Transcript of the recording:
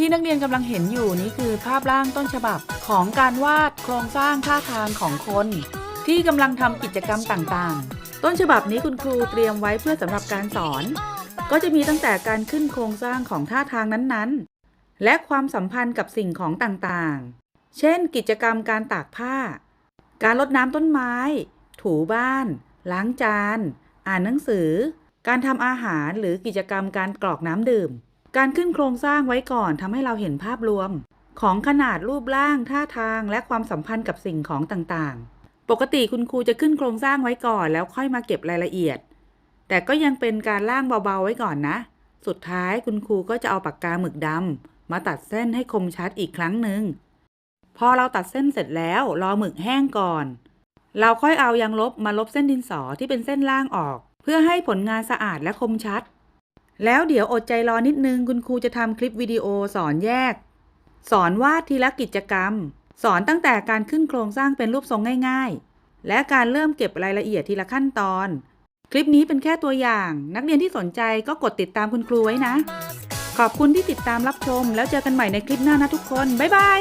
ที่นักเรียนกำลังเห็นอยู่นี้คือภาพร่างต้นฉบับของการวาดโครงสร้างท่าทางของคน ที่กำลังทำกิจกรรมต่างๆ ต้นฉบับนี้คุณครูเตรียมไว้เพื่อสำหรับการสอน ก็จะมีตั้งแต่การขึ้นโครงสร้างของท่าทางนั้นๆ และความสัมพันธ์กับสิ่งของต่างๆ เช่น กิจกรรมการตากผ้า การรดน้ำต้นไม้ ถูบ้าน ล้างจาน อ่านหนังสือ การทำอาหารหรือกิจกรรมการกรอกน้ำดื่ม การขึ้นโครงสร้างไว้ก่อนทำให้เราเห็นภาพรวม ของขนาดรูปร่างท่าทางและความสัมพันธ์กับสิ่งของต่างๆ ปกติคุณครูจะขึ้นโครงสร้างไว้ก่อนแล้วค่อยมาเก็บรายละเอียด แต่ก็ยังเป็นการล่างเบาๆไว้ก่อนนะ สุดท้ายคุณครูก็จะเอาปากกาหมึกดำมาตัดเส้นให้คมชัดอีกครั้งหนึ่งพอเราตัดเส้นเสร็จแล้วรอหมึกแห้งก่อน เราค่อยเอายางลบมาลบเส้นดินสอที่เป็นเส้นล่างออก เพื่อให้ผลงานสะอาดและคมชัด แล้วเดี๋ยวอดใจรอนิดนึงคุณครูจะทำคลิปวิดีโอสอนแยก สอนวาดทีละกิจกรรม สอนตั้งแต่การขึ้นโครงสร้างเป็นรูปทรงง่ายๆ และการเริ่มเก็บรายละเอียดทีละขั้นตอน คลิปนี้เป็นแค่ตัวอย่าง นักเรียนที่สนใจก็กดติดตามคุณครูไว้นะ ขอบคุณที่ติดตามรับชม แล้วเจอกันใหม่ในคลิปหน้านะทุกคน บ๊ายบาย